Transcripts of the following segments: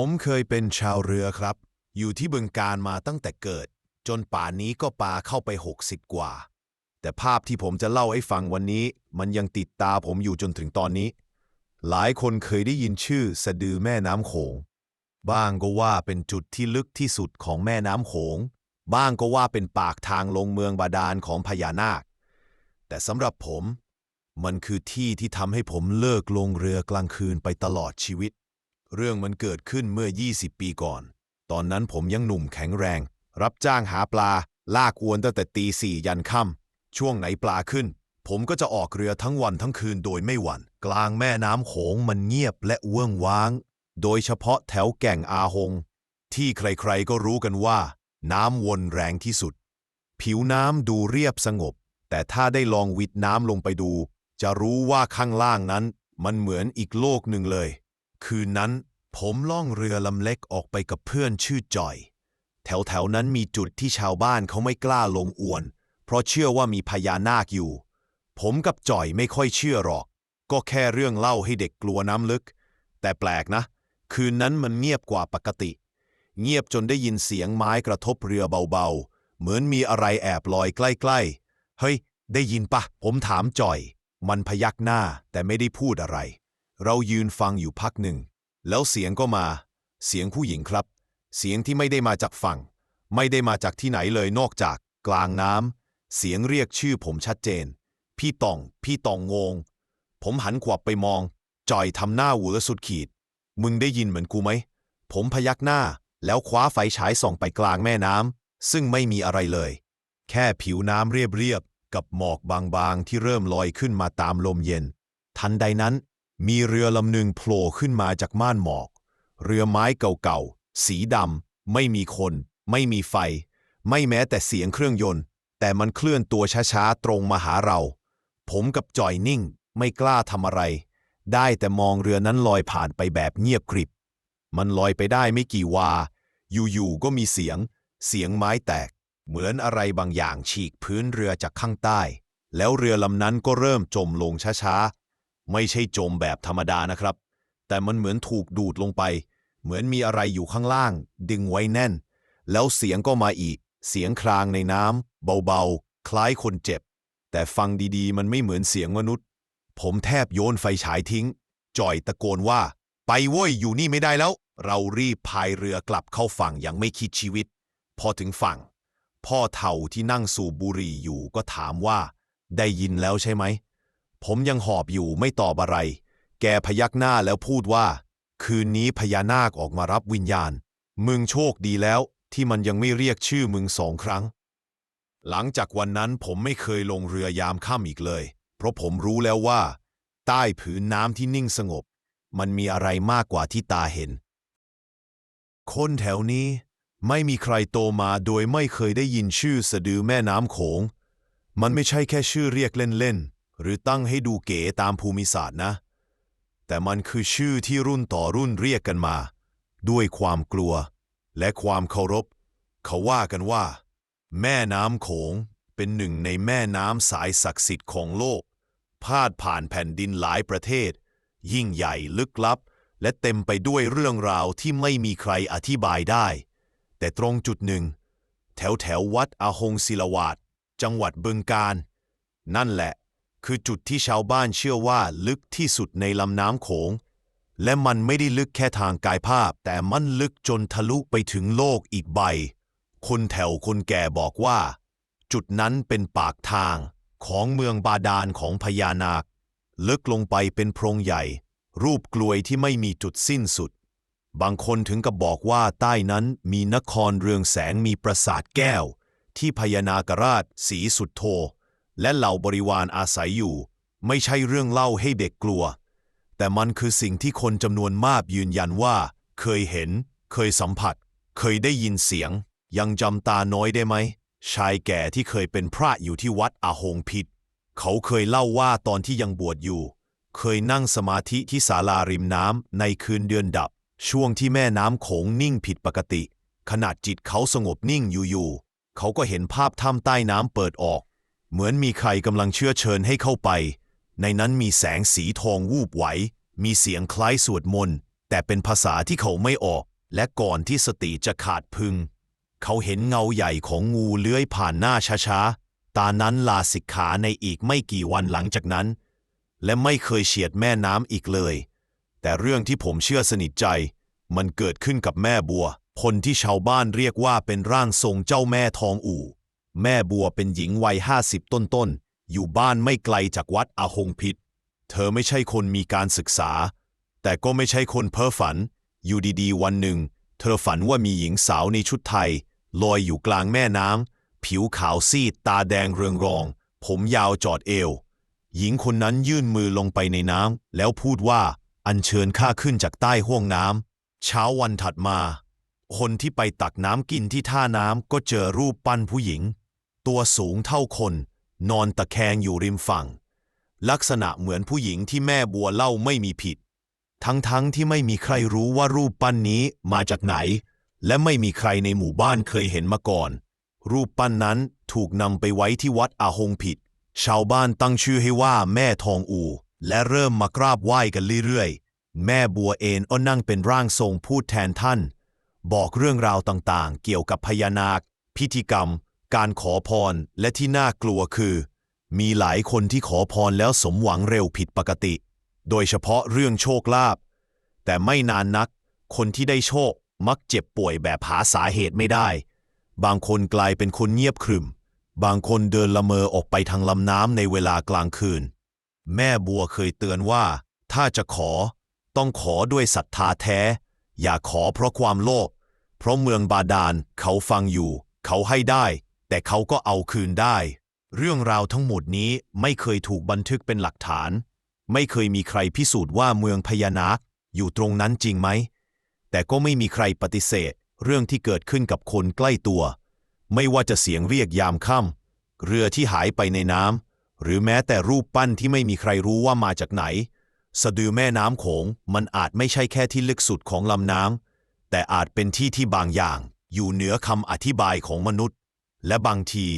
ผมเคยเป็นชาวเรือครับ อยู่ที่บึงการมาตั้งแต่เกิด จนป่านนี้ก็ปาเข้าไป 60 กว่า แต่ภาพที่ผมจะเล่าให้ฟังวันนี้ มันยังติดตาผมอยู่จนถึงตอนนี้ หลายคนเคยได้ยินชื่อสะดือแม่น้ำโขง บ้างก็ว่าเป็นจุดที่ลึกที่สุดของแม่น้ำโขง บ้างก็ว่าเป็นปากทางลงเมืองบาดาลของพญานาค แต่สำหรับผม มันคือที่ที่ทำให้ผมเลิกลงเรือกลางคืนไปตลอดชีวิต เรื่องมันเกิดขึ้นเมื่อ 20 ปีก่อน ตอนนั้นผมยังหนุ่มแข็งแรง รับจ้างหาปลา ลากอวนตั้งแต่ตีสี่ยันค่ำช่วงไหนปลาขึ้น ผมก็จะออกเรือทั้งวันทั้งคืนโดยไม่หวัน่น กลางแม่น้ำโขงมันเงียบและเวิ้งว้าง โดยเฉพาะแถวแก่งอาหง ที่ใครๆก็รู้กันว่า น้ำวนแรงที่สุด ผิวน้ำดูเรียบสงบ แต่ถ้าได้ลองวิดน้ำลงไปดู จะรู้ว่าข้างล่างนั้น มันเหมือนอีกโลกหนึ่งเลย คืนนั้นผมล่องเรือลำเล็กออกไปกับเพื่อนชื่อจอย แถวๆนั้นมีจุดที่ชาวบ้านเขาไม่กล้าลงอวน เพราะเชื่อว่ามีพญานาคอยู่ ผมกับจอยไม่ค่อยเชื่อหรอก ก็แค่เรื่องเล่าให้เด็กกลัวน้ำลึก แต่แปลกนะ คืนนั้นมันเงียบกว่าปกติ เงียบจนได้ยินเสียงไม้กระทบเรือเบาๆ เหมือนมีอะไรแอบลอยใกล้ๆ เฮ้ย ได้ยินปะ ผมถามจอย มันพยักหน้าแต่ไม่ได้พูดอะไร เรายืนฟังอยู่พักหนึ่ง แล้วเสียงก็มา เสียงผู้หญิงครับ เสียงที่ไม่ได้มาจากฝั่ง ไม่ได้มาจากที่ไหนเลยนอกจากกลางน้ำเสียงเรียกชื่อผมชัดเจน พี่ตอง พี่ตองงง ผมหันขวับไปมอง จอยทำหน้าหวือสุดขีด มึงได้ยินเหมือนกูไหม ผมพยักหน้าแล้วคว้าไฟฉายส่องไปกลางแม่น้ำซึ่งไม่มีอะไรเลย แค่ผิวน้ำเรียบๆกับหมอกบางๆที่เริ่มลอยขึ้นมาตามลมเย็น ทันใดนั้น มีเรือลำหนึ่งโผล่ขึ้นมาจากม่านหมอก เรือไม้เก่าๆ สีดำ ไม่มีคน ไม่มีไฟ ไม่แม้แต่เสียงเครื่องยนต์ แต่มันเคลื่อนตัวช้าๆ ตรงมาหาเรา ผมกับจอยนิ่ง ไม่กล้าทำอะไร ได้แต่มองเรือนั้นลอยผ่านไปแบบเงียบกริบ มันลอยไปได้ไม่กี่วา อยู่ๆ ก็มีเสียง เสียงไม้แตก เหมือนอะไรบางอย่างฉีกพื้นเรือจากข้างใต้ แล้วเรือลำนั้นก็เริ่มจมลงช้าๆ ไม่ใช่จมแบบธรรมดานะครับ แต่มันเหมือนถูกดูดลงไป เหมือนมีอะไรอยู่ข้างล่าง ดึงไว้แน่น แล้วเสียงก็มาอีก เสียงครางในน้ำเบาๆ คล้ายคนเจ็บ แต่ฟังดีๆ มันไม่เหมือนเสียงมนุษย์ ผมแทบโยนไฟฉายทิ้ง จ่อยตะโกนว่า ไปเว้ยอยู่นี่ไม่ได้แล้ว เรารีบพายเรือกลับเข้าฝั่งอย่างไม่คิดชีวิต พอถึงฝั่ง พ่อเฒ่าที่นั่งสูบบุหรี่อยู่ก็ถามว่า ได้ยินแล้วใช่ไหม ผมยังหอบอยู่ไม่ตอบอะไร แกพยักหน้าแล้วพูดว่า คืนนี้พญานาคออกมารับวิญญาณ มึงโชคดีแล้วที่มันยังไม่เรียกชื่อมึงสองครั้ง หลังจากวันนั้นผมไม่เคยลงเรือยามค่ำอีกเลย เพราะผมรู้แล้วว่า ใต้ผืนน้ำที่นิ่งสงบ มันมีอะไรมากกว่าที่ตาเห็น คนแถวนี้ไม่มีใครโตมาโดยไม่เคยได้ยินชื่อสะดือแม่น้ำโขง มันไม่ใช่แค่ชื่อเรียกเล่นๆ หรือตั้งให้ดูเก๋ตามภูมิศาสตร์นะ แต่มันคือชื่อที่รุ่นต่อรุ่นเรียกกันมา ด้วยความกลัว และความเคารพ เขาว่ากันว่า แม่น้ำโขงเป็นหนึ่งในแม่น้ำสายศักดิ์สิทธิ์ของโลก พาดผ่านแผ่นดินหลายประเทศ ยิ่งใหญ่ลึกลับ และเต็มไปด้วยเรื่องราวที่ไม่มีใครอธิบายได้ แต่ตรงจุดหนึ่ง แถวแถววัดอาหงศิลวาดจังหวัดบึงกาฬนั่นแหละ คือจุดที่ชาวบ้านเชื่อว่าลึกที่สุดในลำน้ำโขง และมันไม่ได้ลึกแค่ทางกายภาพ แต่มันลึกจนทะลุไปถึงโลกอีกใบ คนแถวคนแก่บอกว่า จุดนั้นเป็นปากทางของเมืองบาดาลของพญานาค ลึกลงไปเป็นโพรงใหญ่ รูปกลวยที่ไม่มีจุดสิ้นสุด บางคนถึงกับบอกว่าใต้นั้นมีนครเรืองแสงมีปราสาทแก้ว ที่พญานาคราชสีสุดโท และเหล่าบริวารอาศัยอยู่ ไม่ใช่เรื่องเล่าให้เด็กกลัว แต่มันคือสิ่งที่คนจำนวนมากยืนยันว่า เคยเห็น เคยสัมผัส เคยได้ยินเสียง ยังจำตาน้อยได้ไหม ชายแก่ที่เคยเป็นพระอยู่ที่วัดอาหงพิษ เขาเคยเล่าว่าตอนที่ยังบวชอยู่ เคยนั่งสมาธิที่ศาลาริมน้ำในคืนเดือนดับ ช่วงที่แม่น้ำโขงนิ่งผิดปกติ ขนาดจิตเขาสงบนิ่งอยู่ๆเขาก็เห็นภาพถ้ำใต้น้ำเปิดออก เหมือนมีใครกำลังเชื่อเชิญให้เข้าไป ในนั้นมีแสงสีทองวูบไหว มีเสียงคล้ายสวดมนต์แต่เป็นภาษาที่เขาไม่ออก และก่อนที่สติจะขาดพึง เขาเห็นเงาใหญ่ของงูเลื้อยผ่านหน้าช้าๆ ตานั้นลาสิกขาในอีกไม่กี่วันหลังจากนั้น และไม่เคยเฉียดแม่น้ำอีกเลย แต่เรื่องที่ผมเชื่อสนิทใจ มันเกิดขึ้นกับแม่บัว คนที่ชาวบ้านเรียกว่าเป็นร่างทรงเจ้าแม่ทองอู่ แม่บัวเป็นหญิงวัยห้าสิบต้นๆ อยู่บ้านไม่ไกลจากวัดอาหงพิษ เธอไม่ใช่คนมีการศึกษา แต่ก็ไม่ใช่คนเพ้อฝัน อยู่ดีๆ วันหนึ่ง เธอฝันว่ามีหญิงสาวในชุดไทย ลอยอยู่กลางแม่น้ำ ผิวขาวซีด ตาแดงเรืองรอง ผมยาวจอดเอว หญิงคนนั้นยื่นมือลงไปในน้ำ แล้วพูดว่า อัญเชิญข้าขึ้นจากใต้ห้วงน้ำ เช้าวันถัดมา คนที่ไปตักน้ำกินที่ท่าน้ำก็เจอรูปปั้นผู้หญิง ตัวสูงเท่าคน นอนตะแคงอยู่ริมฝั่ง ลักษณะเหมือนผู้หญิงที่แม่บัวเล่าไม่มีผิด ทั้งๆทที่ไม่มีใครรู้ว่ารูปปั้นนี้มาจากไหน และไม่มีใครในหมู่บ้านเคยเห็นมาก่อน รูปปั้นนั้นถูกนำไปไว้ที่วัดอาหงผิด ชาวบ้านตั้งชื่อให้ว่าแม่ทองอู และเริ่มมากราบไหว้กันเรื่อยๆ แม่บัวเอนก็นั่งเป็นร่างทรงพูดแทนท่าน บอกเรื่องราวต่างๆ เกี่ยวกับพญานาค พิธีกรรม การขอพรและที่น่ากลัวคือ มีหลายคนที่ขอพรแล้วสมหวังเร็วผิดปกติ โดยเฉพาะเรื่องโชคลาภแต่ไม่นานนัก คนที่ได้โชคมักเจ็บป่วยแบบหาสาเหตุไม่ได้ บางคนกลายเป็นคนเงียบขรึม บางคนเดินละเมอออกไปทางลำน้ำในเวลากลางคืน แม่บัวเคยเตือนว่า ถ้าจะขอ ต้องขอด้วยศรัทธาแท้ อย่าขอเพราะความโลภเพราะเมืองบาดาลเขาฟังอยู่ เขาให้ได้ แต่เขาก็เอาคืนได้ เรื่องราวทั้งหมดนี้ไม่เคยถูกบันทึกเป็นหลักฐาน ไม่เคยมีใครพิสูจน์ว่าเมืองพญานาคอยู่ตรงนั้นจริงไหม แต่ก็ไม่มีใครปฏิเสธ เรื่องที่เกิดขึ้นกับคนใกล้ตัว ไม่ว่าจะเสียงเรียกยามค่ำเรือที่หายไปในน้ำหรือแม้แต่รูปปั้นที่ไม่มีใครรู้ว่ามาจากไหน สะดือแม่น้ำโขงมันอาจไม่ใช่แค่ที่ลึกสุดของลำน้ำแต่อาจเป็นที่ที่บางอย่าง อยู่เหนือคำอธิบายของมนุษย์ และบางที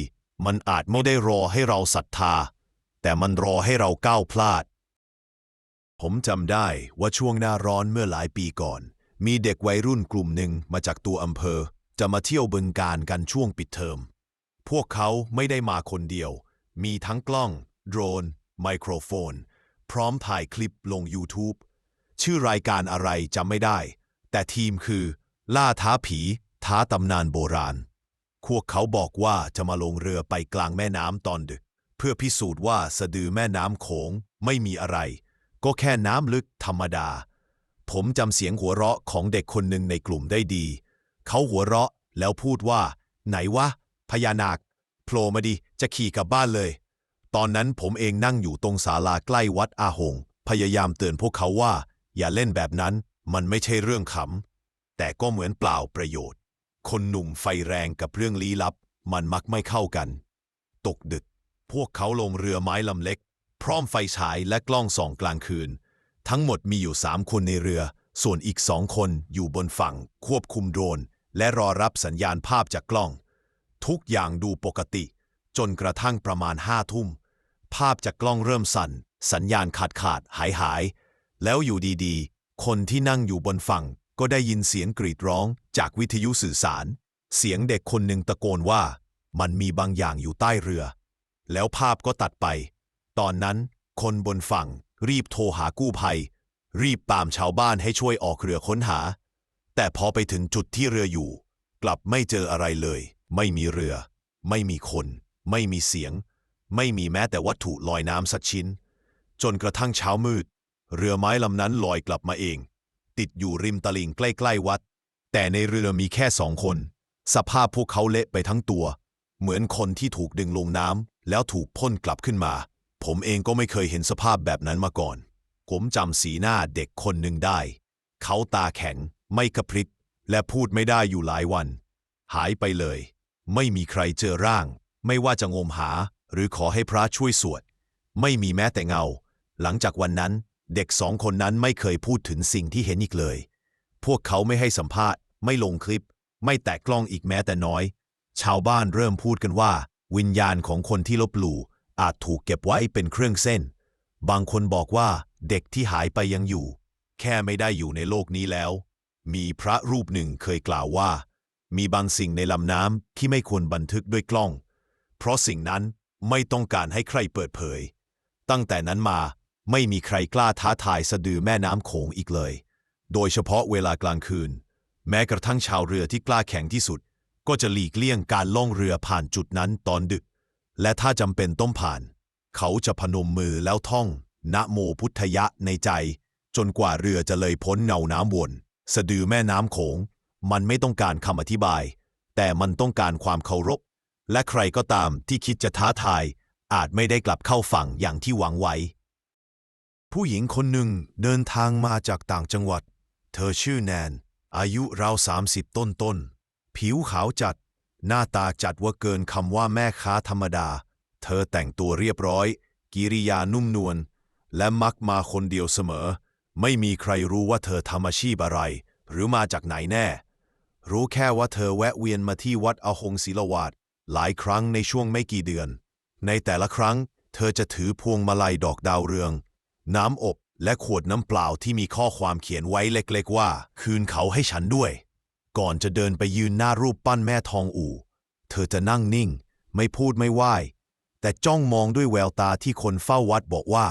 มันอาจไม่ได้รอให้เราศรัทธา แต่มันรอให้เราก้าวพลาด ผมจำได้ว่าช่วงหน้าร้อนเมื่อหลายปีก่อน มีเด็กวัยรุ่นกลุ่มหนึ่งมาจากตัวอำเภอ จะมาเที่ยวบึงการกันช่วงปิดเทอม พวกเขาไม่ได้มาคนเดียว มีทั้งกล้อง โดรน ไมโครโฟน พร้อมถ่ายคลิปลง YouTube ชื่อรายการอะไรจำไม่ได้ แต่ทีมคือ ล่าท้าผี ท้าตำนานโบราณ พวกเขาบอกว่าจะมาลงเรือไปกลางแม่น้ำตอนดึก เพื่อพิสูจน์ว่าสะดือแม่น้ำโขงไม่มีอะไร ก็แค่น้ำลึกธรรมดา ผมจำเสียงหัวเราะของเด็กคนหนึ่งในกลุ่มได้ดี เขาหัวเราะแล้วพูดว่า ไหนวะ พญานาคโผล่มาดิจะขี่กลับบ้านเลย ตอนนั้นผมเองนั่งอยู่ตรงศาลาใกล้วัดอาหง พยายามเตือนพวกเขาว่า อย่าเล่นแบบนั้น มันไม่ใช่เรื่องขำแต่ก็เหมือนเปล่าประโยชน์ คนหนุ่มไฟแรงกับเรื่องลี้ลับ มันมักไม่เข้ากัน ตกดึก พวกเขาลงเรือไม้ลำเล็ก พร้อมไฟฉายและกล้องส่องกลางคืน ทั้งหมดมีอยู่สามคนในเรือ ส่วนอีกสองคนอยู่บนฝั่ง ควบคุมโดรน และรอรับสัญญาณภาพจากกล้อง ทุกอย่างดูปกติ จนกระทั่งประมาณห้าทุ่ม ภาพจากกล้องเริ่มสั่น สัญญาณขาดขาดหายหาย แล้วอยู่ดีๆ คนที่นั่งอยู่บนฝั่ง ก็ได้ยินเสียงกรีดร้องจากวิทยุสื่อสาร เสียงเด็กคนหนึ่งตะโกนว่า มันมีบางอย่างอยู่ใต้เรือ แล้วภาพก็ตัดไป ตอนนั้น คนบนฝั่ง รีบโทรหากู้ภัย รีบตามชาวบ้านให้ช่วยออกเรือค้นหา แต่พอไปถึงจุดที่เรืออยู่ กลับไม่เจออะไรเลย ไม่มีเรือ ไม่มีคน ไม่มีเสียง ไม่มีแม้แต่วัตถุลอยน้ำสักชิ้น จนกระทั่งเช้ามืด เรือไม้ลำนั้นลอยกลับมาเอง ติดอยู่ริมตลิ่งใกล้ๆวัด แต่ในเรือมีแค่สองคน สภาพพวกเขาเละไปทั้งตัว เหมือนคนที่ถูกดึงลงน้ำแล้วถูกพ่นกลับขึ้นมา ผมเองก็ไม่เคยเห็นสภาพแบบนั้นมาก่อน ผมจำสีหน้าเด็กคนหนึ่งได้ เขาตาแข็ง ไม่กระพริบและพูดไม่ได้อยู่หลายวัน หายไปเลย ไม่มีใครเจอร่าง ไม่ว่าจะงมหาหรือขอให้พระช่วยสวด ไม่มีแม้แต่เงา หลังจากวันนั้น เด็กสองคนนั้นไม่เคยพูดถึงสิ่งที่เห็นอีกเลย พวกเขาไม่ให้สัมภาษณ์ ไม่ลงคลิป ไม่แตะกล้องอีกแม้แต่น้อย ชาวบ้านเริ่มพูดกันว่า วิญญาณของคนที่ลบหลู่อาจถูกเก็บไว้เป็นเครื่องเส้น บางคนบอกว่าเด็กที่หายไปยังอยู่ แค่ไม่ได้อยู่ในโลกนี้แล้ว มีพระรูปหนึ่งเคยกล่าวว่า มีบางสิ่งในลำน้ำที่ไม่ควรบันทึกด้วยกล้อง เพราะสิ่งนั้นไม่ต้องการให้ใครเปิดเผย ตั้งแต่นั้นมา ไม่มีใครกล้าท้าทายสะดือแม่น้ำโขงอีกเลย โดยเฉพาะเวลากลางคืน แม้กระทั่งชาวเรือที่กล้าแข่งที่สุด ก็จะหลีกเลี่ยงการล่องเรือผ่านจุดนั้นตอนดึก และถ้าจำเป็นต้องผ่าน เขาจะพนมมือแล้วท่อง นะโมพุทธยะในใจ จนกว่าเรือจะเลยพ้นเงาน้ำวน สะดือแม่น้ำโขง มันไม่ต้องการคำอธิบาย แต่มันต้องการความเคารพ และใครก็ตามที่คิดจะท้าทาย อาจไม่ได้กลับเข้าฝั่งอย่างที่หวังไว้ ผู้หญิงคนหนึ่งเดินทางมาจากต่างจังหวัด เธอชื่อแนน อายุราวสามสิบต้นต้น ผิวขาวจัด หน้าตาจัดว่าเกินคำว่าแม่ค้าธรรมดา เธอแต่งตัวเรียบร้อย กิริยานุ่มนวล และมักมาคนเดียวเสมอ ไม่มีใครรู้ว่าเธอทำอาชีพอะไร หรือมาจากไหนแน่ รู้แค่ว่าเธอแวะเวียนมาที่วัดอหงศิลวาดหลายครั้งในช่วงไม่กี่เดือน ในแต่ละครั้ง เธอจะถือพวงมาลัยดอกดาวเรือง น้ำอบและขวดน้ำเปล่าที่มีข้อความเขียนไว้เล็กๆว่า คืนเขาให้ฉันด้วย ก่อนจะเดินไปยืนหน้ารูปปั้นแม่ทองอู่ เธอจะนั่งนิ่ง ไม่พูดไม่ไหวแต่จ้องมองด้วยแววตาที่คนเฝ้าวัดบอกว่า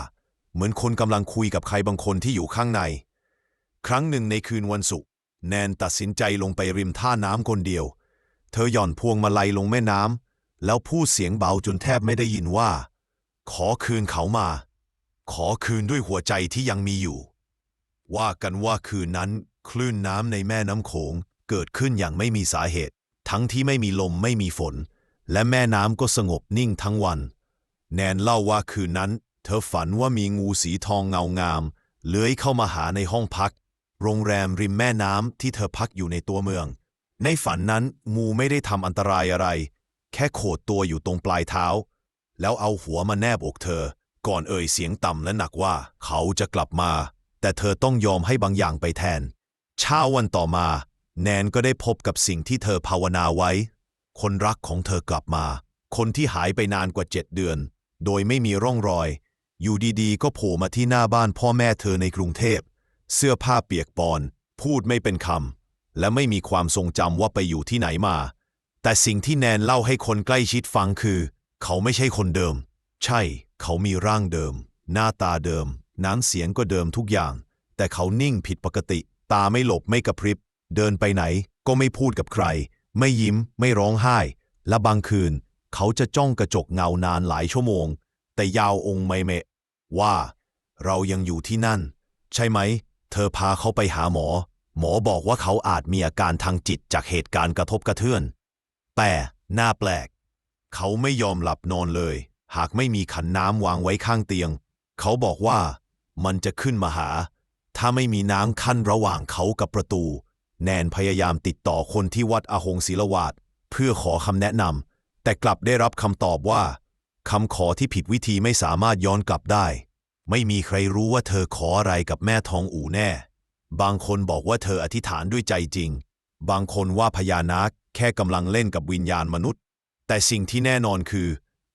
เหมือนคนกำลังคุยกับใครบางคนที่อยู่ข้างใน ครั้งหนึ่งในคืนวันศุกร์แนนตัดสินใจลงไปริมท่าน้ำคนเดียว เธอหย่อนพวงมาลัยลงแม่น้ำแล้วพูดเสียงเบาจนแทบไม่ได้ยินว่า ขอคืนเขามา ขอคืนด้วยหัวใจที่ยังมีอยู่ ว่ากันว่าคืนนั้น คลื่นน้ำในแม่น้ำโขงเกิดขึ้นอย่างไม่มีสาเหตุ ทั้งที่ไม่มีลมไม่มีฝน และแม่น้ำก็สงบนิ่งทั้งวัน แนนเล่าว่าคืนนั้น เธอฝันว่ามีงูสีทองเงางามเลื้อยเข้ามาหาในห้องพัก โรงแรมริมแม่น้ำที่เธอพักอยู่ในตัวเมือง ในฝันนั้นงูไม่ได้ทำอันตรายอะไร แค่โขดตัวอยู่ตรงปลายเท้า แล้วเอาหัวมาแนบอกเธอ ก่อนเอ่ยเสียงต่ำและหนักว่าเขาจะกลับมา แต่เธอต้องยอมให้บางอย่างไปแทน เช้าวันต่อมา แนนก็ได้พบกับสิ่งที่เธอภาวนาไว้ คนรักของเธอกลับมา คนที่หายไปนานกว่าเจ็ดเดือน โดยไม่มีร่องรอย อยู่ดีๆ ก็โผล่มาที่หน้าบ้านพ่อแม่เธอในกรุงเทพ เสื้อผ้าเปียกปอน พูดไม่เป็นคำและไม่มีความทรงจำว่าไปอยู่ที่ไหนมา แต่สิ่งที่แนนเล่าให้คนใกล้ชิดฟังคือ เขาไม่ใช่คนเดิม ใช่ เขามีร่างเดิม หน้าตาเดิม น้ำเสียงก็เดิมทุกอย่าง แต่เขานิ่งผิดปกติ ตาไม่หลบไม่กระพริบ เดินไปไหนก็ไม่พูดกับใคร ไม่ยิ้ม ไม่ร้องไห้ และบางคืน เขาจะจ้องกระจกเงานานหลายชั่วโมง แต่ยาวองค์ไม่เมะ ว่า เรายังอยู่ที่นั่น ใช่ไหม เธอพาเขาไปหาหมอ หมอบอกว่าเขาอาจมีอาการทางจิตจากเหตุการณ์กระทบกระเทือน แต่หน่าแปลก เขาไม่ยอมหลับนอนเลย หากไม่มีขันน้ำวางไว้ข้างเตียง เขาบอกว่ามันจะขึ้นมาหา ถ้าไม่มีน้ำขั้นระหว่างเขากับประตู แนนพยายามติดต่อคนที่วัดอาหงศิลวาดเพื่อขอคำแนะนำแต่กลับได้รับคำตอบว่าคำขอที่ผิดวิธีไม่สามารถย้อนกลับได้ ไม่มีใครรู้ว่าเธอขออะไรกับแม่ทองอู่แน่ บางคนบอกว่าเธออธิษฐานด้วยใจจริง บางคนว่าพญานาคแค่กำลังเล่นกับวิญญาณมนุษย์ แต่สิ่งที่แน่นอนคือ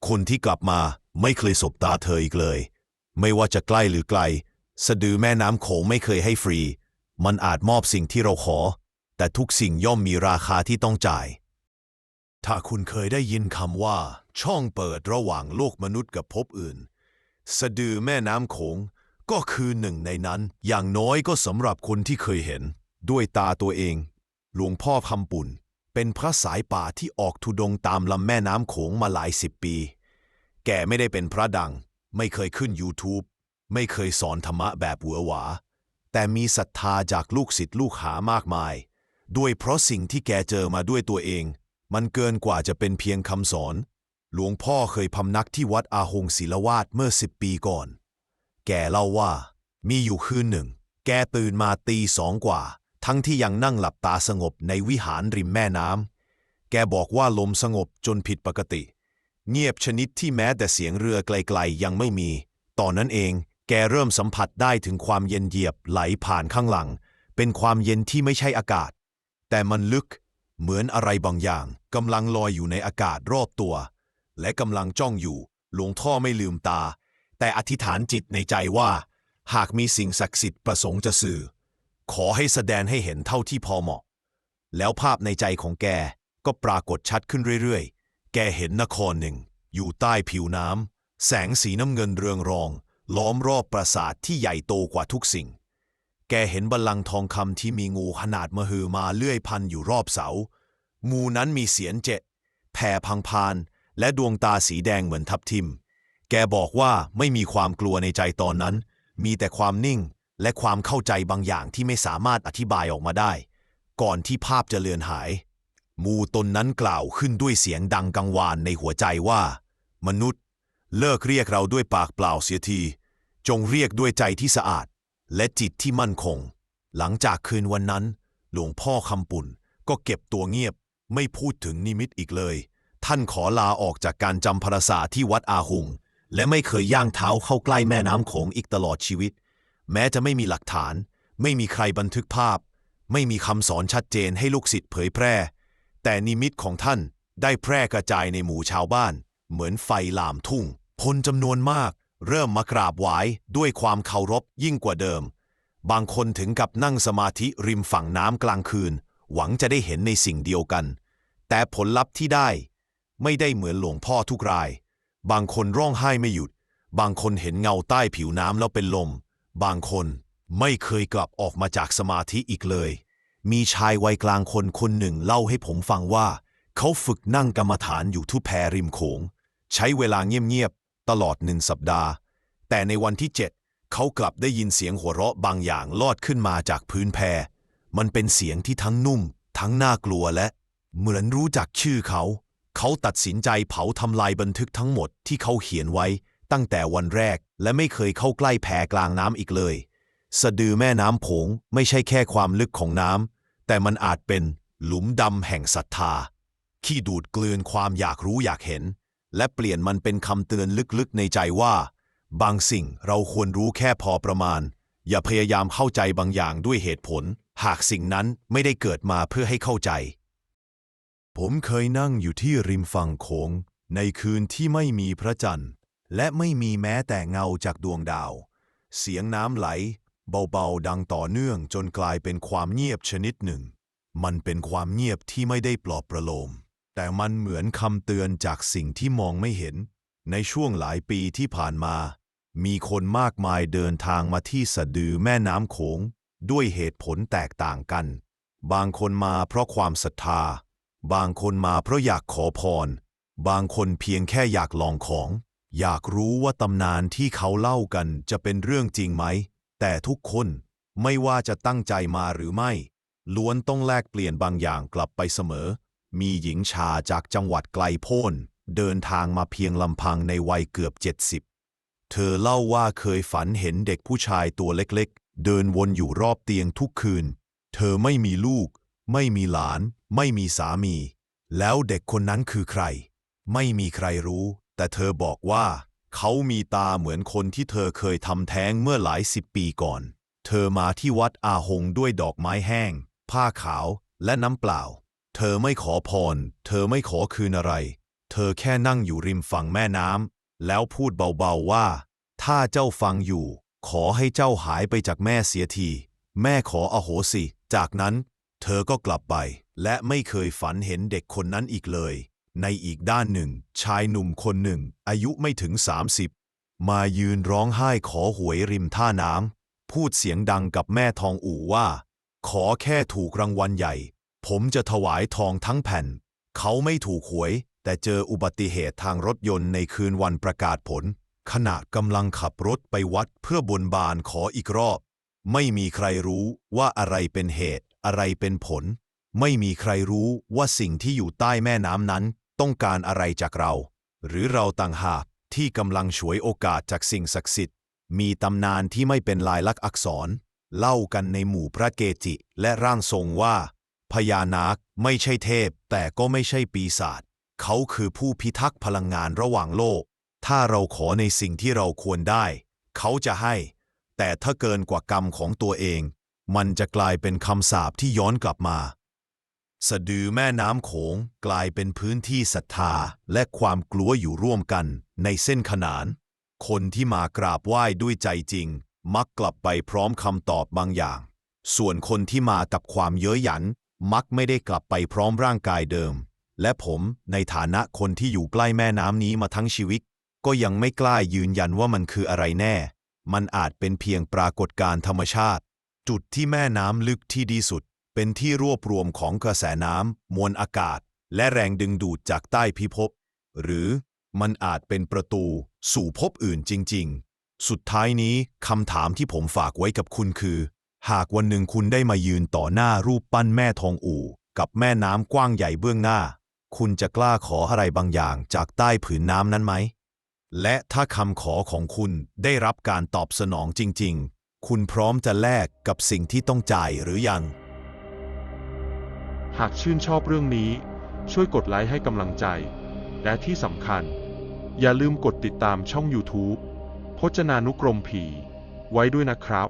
คนที่กลับมาไม่เคยสบตาเธออีกเลย ไม่ว่าจะใกล้หรือไกล สะดือแม่น้ำโขงไม่เคยให้ฟรี มันอาจมอบสิ่งที่เราขอ แต่ทุกสิ่งย่อมมีราคาที่ต้องจ่าย ถ้าคุณเคยได้ยินคำว่า ช่องเปิดระหว่างโลกมนุษย์กับภพอื่น สะดือแม่น้ำโขงก็คือหนึ่งในนั้น อย่างน้อยก็สำหรับคนที่เคยเห็น ด้วยตาตัวเอง หลวงพ่อคำปุ่น เป็นพระสายป่าที่ออกทุดงตามลำแม่น้ำโขงมาหลายสิบปี แกไม่ได้เป็นพระดัง ไม่เคยขึ้น YouTube ไม่เคยสอนธรรมะแบบหัวหวา แต่มีศรัทธาจากลูกศิษย์ลูกหามากมาย ด้วยเพราะสิ่งที่แกเจอมาด้วยตัวเอง มันเกินกว่าจะเป็นเพียงคำสอน หลวงพ่อเคยพำนักที่วัดอาหงศิลวาดเมื่อสิบปีก่อน แกเล่าว่า มีอยู่คืนหนึ่ง แกตื่นมาตีสองกว่า ทั้งที่ยังนั่งหลับตาสงบในวิหารริมแม่น้ำแกบอกว่าลมสงบจนผิดปกติ เงียบชนิดที่แม้แต่เสียงเรือไกลๆยังไม่มี ตอนนั้นเองแกเริ่มสัมผัสได้ถึงความเย็นเยียบไหลผ่านข้างหลัง เป็นความเย็นที่ไม่ใช่อากาศ แต่มันลึก เหมือนอะไรบางอย่างกำลังลอยอยู่ในอากาศรอบตัว และกำลังจ้องอยู่ หลวงพ่อไม่ลืมตา แต่อธิษฐานจิตในใจว่า หากมีสิ่งศักดิ์สิทธิ์ประสงค์จะสื่อ ขอให้แสดงให้เห็นเท่าที่พอเหมาะ แล้วภาพในใจของแกก็ปรากฏชัดขึ้นเรื่อยๆ แกเห็นนครหนึ่ง อยู่ใต้ผิวน้ำแสงสีน้ำเงินเรืองรอง ล้อมรอบปราสาทที่ใหญ่โตกว่าทุกสิ่ง แกเห็นบัลลังก์ทองคำที่มีงูขนาดมหึมาเลื่อยพันอยู่รอบเสา งูนั้นมีเสียนเจ็ดแผ่พังพาน และดวงตาสีแดงเหมือนทับทิม แกบอกว่าไม่มีความกลัวในใจตอนนั้น มีแต่ความนิ่ง และความเข้าใจบางอย่างที่ไม่สามารถอธิบายออกมาได้ ก่อนที่ภาพจะเลือนหาย มูตนนั้นกล่าวขึ้นด้วยเสียงดังกังวานในหัวใจว่า มนุษย์ เลิกเรียกเราด้วยปากเปล่าเสียที จงเรียกด้วยใจที่สะอาด และจิตที่มั่นคง หลังจากคืนวันนั้น หลวงพ่อคำปุ่นก็เก็บตัวเงียบ ไม่พูดถึงนิมิตอีกเลย ท่านขอลาออกจากการจำพรรษาที่วัดอาหุง และไม่เคยย่างเท้าเข้าใกล้แม่น้ำโขงอีกตลอดชีวิต แม้จะไม่มีหลักฐาน ไม่มีใครบันทึกภาพ ไม่มีคำสอนชัดเจนให้ลูกศิษย์เผยแพร่ แต่นิมิตของท่านได้แพร่กระจายในหมู่ชาวบ้าน เหมือนไฟลามทุ่งคนจำนวนมาก เริ่มมากราบไหว้ด้วยความเคารพยิ่งกว่าเดิม บางคนถึงกับนั่งสมาธิริมฝั่งน้ำกลางคืน หวังจะได้เห็นในสิ่งเดียวกัน แต่ผลลัพธ์ที่ได้ ไม่ได้เหมือนหลวงพ่อทุกราย บางคนร้องไห้ไม่หยุด บางคนเห็นเงาใต้ผิวน้ำแล้วเป็นลม บางคนไม่เคยกลับออกมาจากสมาธิอีกเลย มีชายวัยกลางคนคนหนึ่งเล่าให้ผมฟังว่า เขาฝึกนั่งกรรมฐานอยู่ทุแพริมโขง ใช้เวลาเงียบๆ ตลอดหนึ่งสัปดาห์ แต่ในวันที่เจ็ดเขากลับได้ยินเสียงหัวเราะบางอย่างลอดขึ้นมาจากพื้นแพมันเป็นเสียงที่ทั้งนุ่ม ทั้งน่ากลัวและ เหมือนรู้จักชื่อเขา เขาตัดสินใจเผาทำลายบันทึกทั้งหมดที่เขาเขียนไว้ตั้งแต่วันแรก และไม่เคยเข้าใกล้แพกลางน้ำอีกเลย สะดือแม่น้ำโขงไม่ใช่แค่ความลึกของน้ำแต่มันอาจเป็นหลุมดำแห่งศรัทธาที่ดูดกลืนความอยากรู้อยากเห็น และเปลี่ยนมันเป็นคำเตือนลึกๆในใจว่า บางสิ่งเราควรรู้แค่พอประมาณ อย่าพยายามเข้าใจบางอย่างด้วยเหตุผล หากสิ่งนั้นไม่ได้เกิดมาเพื่อให้เข้าใจ ผมเคยนั่งอยู่ที่ริมฝั่งโขงในคืนที่ไม่มีพระจันทร์ และไม่มีแม้แต่เงาจากดวงดาว เสียงน้ำไหล เบาๆ ดังต่อเนื่องจนกลายเป็นความเงียบชนิดหนึ่ง มันเป็นความเงียบที่ไม่ได้ปลอบประโลม แต่มันเหมือนคำเตือนจากสิ่งที่มองไม่เห็น ในช่วงหลายปีที่ผ่านมา มีคนมากมายเดินทางมาที่สะดือแม่น้ำโขง ด้วยเหตุผลแตกต่างกัน บางคนมาเพราะความศรัทธา บางคนมาเพราะอยากขอพร บางคนเพียงแค่อยากลองของ อยากรู้ว่าตำนานที่เขาเล่ากันจะเป็นเรื่องจริงไหม แต่ทุกคนไม่ว่าจะตั้งใจมาหรือไม่ ล้วนต้องแลกเปลี่ยนบางอย่างกลับไปเสมอ มีหญิงชาจากจังหวัดไกลโพ้น เดินทางมาเพียงลำพังในวัยเกือบเจ็ดสิบเธอเล่าว่าเคยฝันเห็นเด็กผู้ชายตัวเล็กๆ เดินวนอยู่รอบเตียงทุกคืน เธอไม่มีลูก ไม่มีหลาน ไม่มีสามี แล้วเด็กคนนั้นคือใคร ไม่มีใครรู้ แต่เธอบอกว่าเขามีตาเหมือนคนที่เธอเคยทำแท้งเมื่อหลายสิบปีก่อน เธอมาที่วัดอาหงด้วยดอกไม้แห้ง ผ้าขาวและน้ำเปล่า เธอไม่ขอพร เธอไม่ขอคืนอะไร เธอแค่นั่งอยู่ริมฝั่งแม่น้ำแล้วพูดเบาๆว่า ถ้าเจ้าฟังอยู่ ขอให้เจ้าหายไปจากแม่เสียที แม่ขออโหสิ จากนั้น เธอก็กลับไป และไม่เคยฝันเห็นเด็กคนนั้นอีกเลย ในอีกด้านหนึ่ง ชายหนุ่มคนหนึ่ง อายุไม่ถึง 30 มายืนร้องไห้ขอหวยริมท่าน้ำพูดเสียงดังกับแม่ทองอู่ว่า ขอแค่ถูกรางวัลใหญ่ ผมจะถวายทองทั้งแผ่น เขาไม่ถูกหวย แต่เจออุบัติเหตุทางรถยนต์ในคืนวันประกาศผล ขณะกำลังขับรถไปวัดเพื่อบนบานขออีกรอบ ไม่มีใครรู้ว่าอะไรเป็นเหตุ อะไรเป็นผล ไม่มีใครรู้ว่าสิ่งที่อยู่ใต้แม่น้ำนั้น ต้องการอะไรจากเรา หรือเราต่างหากที่กำลังฉวยโอกาสจากสิ่งศักดิ์สิทธิ์ มีตำนานที่ไม่เป็นลายลักษณ์อักษร เล่ากันในหมู่พระเกจิและร่างทรงว่า พญานาคไม่ใช่เทพ แต่ก็ไม่ใช่ปีศาจเขาคือผู้พิทักษ์พลังงานระหว่างโลก ถ้าเราขอในสิ่งที่เราควรได้ เขาจะให้ แต่ถ้าเกินกว่ากรรมของตัวเอง มันจะกลายเป็นคำสาปที่ย้อนกลับมา สะดือแม่น้ำโขงกลายเป็นพื้นที่ศรัทธาและความกลัวอยู่ร่วมกันในเส้นขนาน คนที่มากราบไหว้ด้วยใจจริง มักกลับไปพร้อมคำตอบบางอย่าง ส่วนคนที่มากับความเย้ยหยัน มักไม่ได้กลับไปพร้อมร่างกายเดิม และผมในฐานะคนที่อยู่ใกล้แม่น้ำนี้มาทั้งชีวิต ก็ยังไม่กล้ายืนยันว่ามันคืออะไรแน่ มันอาจเป็นเพียงปรากฏการธรรมชาติ จุดที่แม่น้ำลึกที่ดีสุด เป็นที่รวบรวมของกระแสน้ำมวลอากาศ และแรงดึงดูดจากใต้พิภพ หรือมันอาจเป็นประตูสู่ภพอื่นจริง ๆ สุดท้ายนี้คำถามที่ผมฝากไว้กับคุณคือ หากวันหนึ่งคุณได้มายืนต่อหน้ารูปปั้นแม่ทองอู่ กับแม่น้ำกว้างใหญ่เบื้องหน้า คุณจะกล้าขออะไรบางอย่างจากใต้ผืนน้ำนั้นไหม และถ้าคำขอของคุณได้รับการตอบสนองจริง ๆ คุณพร้อมจะแลกกับสิ่งที่ต้องจ่ายหรือยัง หากชื่นชอบเรื่องนี้ ช่วยกดไลค์ให้กำลังใจ และที่สำคัญ อย่าลืมกดติดตามช่อง YouTube พจนานุกรมผี ไว้ด้วยนะครับ